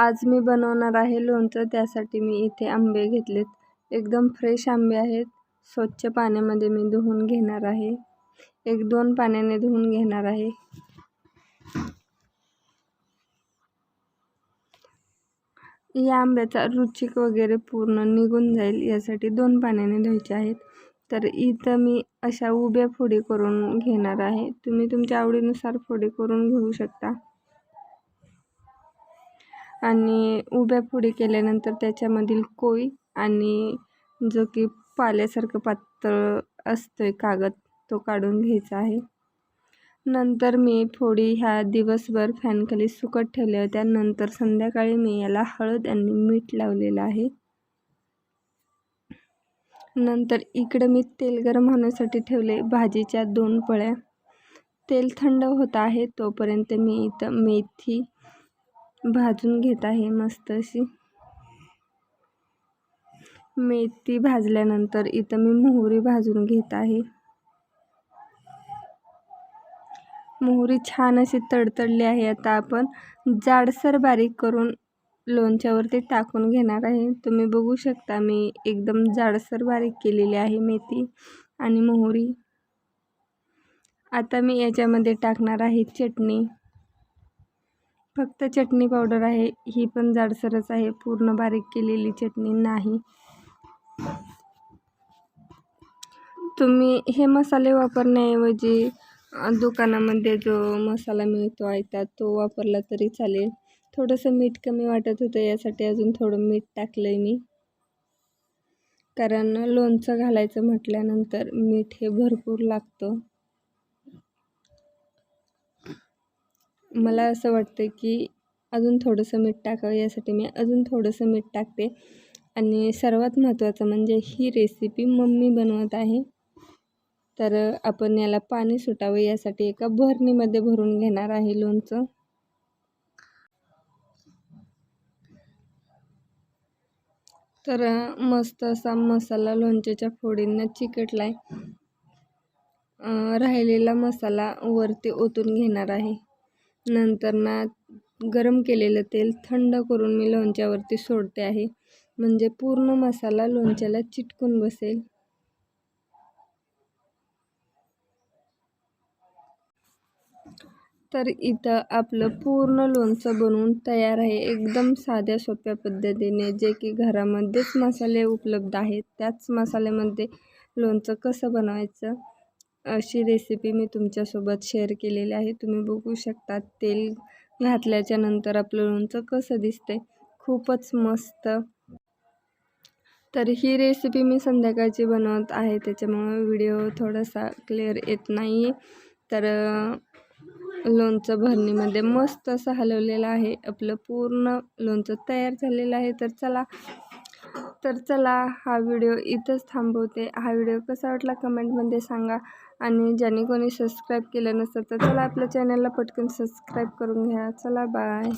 आज मी बनवणार आहे लोणचं त्यासाठी मी इथे आंबे घेतलेत. एकदम फ्रेश आंबे आहेत. स्वच्छ पाण्यामध्ये मी धुवून घेणार आहे. एक दोन पाण्याने धुवून घेणार आहे. या आंब्याचा रुचिक वगैरे पूर्ण निघून जाईल यासाठी दोन पाण्याने धुवायचे आहेत. तर इथं मी अशा उभ्या फोडी करून घेणार आहे. तुम्ही तुमच्या आवडीनुसार फोडी करून घेऊ शकता. आणि उभ्या पुढे केल्यानंतर त्याच्यामधील कोई आणि जो की पाल्यासारखं पातळ असतो आहे कागद तो काढून घ्यायचा आहे. नंतर मी फोडी ह्या दिवसभर फॅनखाली सुकत ठेवल्या होत्या नंतर संध्याकाळी मी याला हळद आणि मीठ लावलेलं आहे. नंतर इकडं मी तेल गरम होण्यासाठी ठेवले भाजीच्या दोन पळ्या. तेल थंड होत आहे तोपर्यंत मी इथं मेथी भाजून घेत आहे मस्त अशी. मेथी भाजल्यानंतर इथं मी मोहरी भाजून घेत आहे. मोहरी छान अशी तडतडली आहे. आता आपण जाडसर बारीक करून लोणच्यावरती टाकून घेणार आहे. तुम्ही बघू शकता मी एकदम जाडसर बारीक केलेली आहे मेथी आणि मोहरी. आता मी याच्यामध्ये टाकणार आहे चटणी. फक्त चटणी पावडर आहे. ही पण जाडसरच आहे. पूर्ण बारीक केलेली चटणी नाही. तुम्ही हे मसाले वापरण्याऐवजी दुकानामध्ये जो मसाला मिळतो आयता तो वापरला तरी चालेल. थोडंसं मीठ कमी वाटत होतं. यासाठी अजून थोडं मीठ टाकलं आहे मी. कारण लोणचं घालायचं म्हटल्यानंतर मीठ हे भरपूर लागतं. मला असं वाटतं की अजून थोडंसं मीठ टाकावं यासाठी मी अजून थोडंसं मीठ टाकते. आणि सर्वात महत्त्वाचं म्हणजे ही रेसिपी मम्मी बनवत आहे. तर आपण याला पाणी सुटावं यासाठी एका भरणीमध्ये भरून घेणार आहे लोणचं. तर मस्त असा मसाला लोणच्याच्या फोडींना चिकटला आहे राहिलेला मसाला वरती ओतून घेणार आहे. नंतर ना गरम केलेलं तेल थंड करून मी लोणच्यावरती सोडते आहे. म्हणजे पूर्ण मसाला लोणच्याला चिटकून बसेल. तर इथं आपलं पूर्ण लोणचं बनवून तयार आहे. एकदम साध्या सोप्या पद्धतीने जे की घरामध्येच मसाले उपलब्ध आहेत. त्याच मसाल्यामध्ये लोणचं कसं बनवायचं? अशी रेसिपी मी तुमच्यासोबत शेअर केलेली आहे. तुम्ही बघू शकता तेल घातल्याच्या नंतर आपलं लोणचं कसं दिसतंय. खूपच मस्त. तर ही रेसिपी मी संध्याकाळची बनवत आहे त्याच्यामुळं व्हिडिओ थोडासा क्लिअर येत नाही आहे तर लोणचं भरणीमध्ये मस्त असं हलवलेलं आहे. आपलं पूर्ण लोणचं तयार झालेलं आहे. तर चला तर चला हा व्हिडिओ इथंच थांबवते. हा व्हिडिओ कसा वाटला कमेंटमध्ये सांगा. आणि ज्याने कोणी सबस्क्राईब केलं नसतं तर चला आपल्या चॅनलला पटकन सबस्क्राईब करून घ्या. चला बाय